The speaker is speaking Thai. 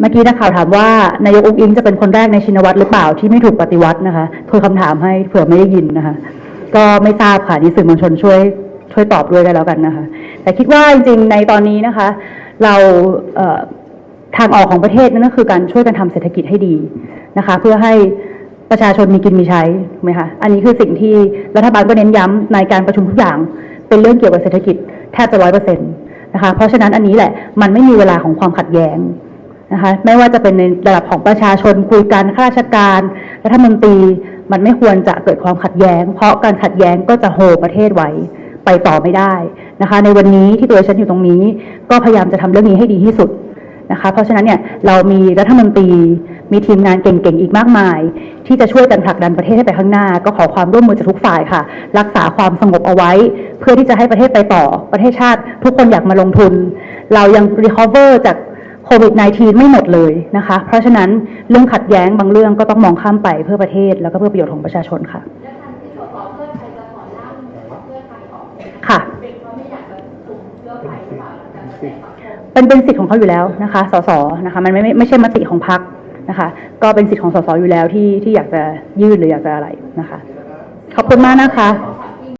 เมื่อกี้นักข่าวถามว่านายกอุ้งอิงจะเป็นคนแรกในชินวัตรหรือเปล่าที่ไม่ถูกปฏิวัตินะคะโทยคำถามให้เผื่อไม่ได้ยินนะคะ ก็ไม่ทราบค่ะนี่สื่อมวลชนช่วยช่วยตอบด้วยกันแล้วกันนะคะ แต่คิดว่าจริงๆในตอนนี้นะคะ เราเทางออกของประเทศนั่นก็คือการช่วยกันทำเศรษฐกิจให้ดีนะคะ เพื่อให้ประชาชนมีกินมีใช้ถูกไหมคะอันนี้คือสิ่งที่รัฐบาลก็เน้นย้ำในการประชุมทุกอย่าง เป็นเรื่องเกี่ยวกับเศรษฐกิจแทบจะร้อยเปอร์เซ็นต์นะคะเพราะฉะนั้นอันนี้แหละมันไม่มีเวลาของความขัดแย้ง นะคะไม่ว่าจะเป็นในระดับของประชาชนคุยกันข้าราชการรัฐมนตรีมันไม่ควรจะเกิดความขัดแย้ง เพราะการขัดแย้งก็จะโฮประเทศไว้ไปต่อไม่ได้นะคะ ในวันนี้ที่ตัวฉันอยู่ตรงนี้ ก็พยายามจะทำเรื่องนี้ให้ดีที่สุดนะคะ เพราะฉะนั้นเนี่ยเรามีรัฐมนตรีมีทีมงานเก่งๆอีกมากมาย ที่จะช่วยกันผลักดันประเทศให้ไปข้างหน้า ก็ขอความร่วมมือจากทุกฝ่ายค่ะ รักษาความสงบเอาไว้ เพื่อที่จะให้ประเทศไปต่อประเทศชาติ ทุกคนอยากมาลงทุน เรายัง recover จาก โควิด -19 ไม่หมดเลยนะคะ เพราะฉะนั้นเรื่องขัดแย้งบางเรื่องก็ต้องมองข้ามไปเพื่อประเทศ แล้วก็เพื่อประโยชน์ของประชาชนค่ะค่ะเป็นเป็นสิทธิ์ของเขาอยู่แล้วนะคะ สสนะคะ มันไม่ไม่ไม่ใช่มติของพรรคนะคะ ก็เป็นสิทธิ์ของสสอยู่แล้วที่ที่อยากจะยื่นหรืออยากจะอะไรนะคะ ขอบคุณมากนะคะ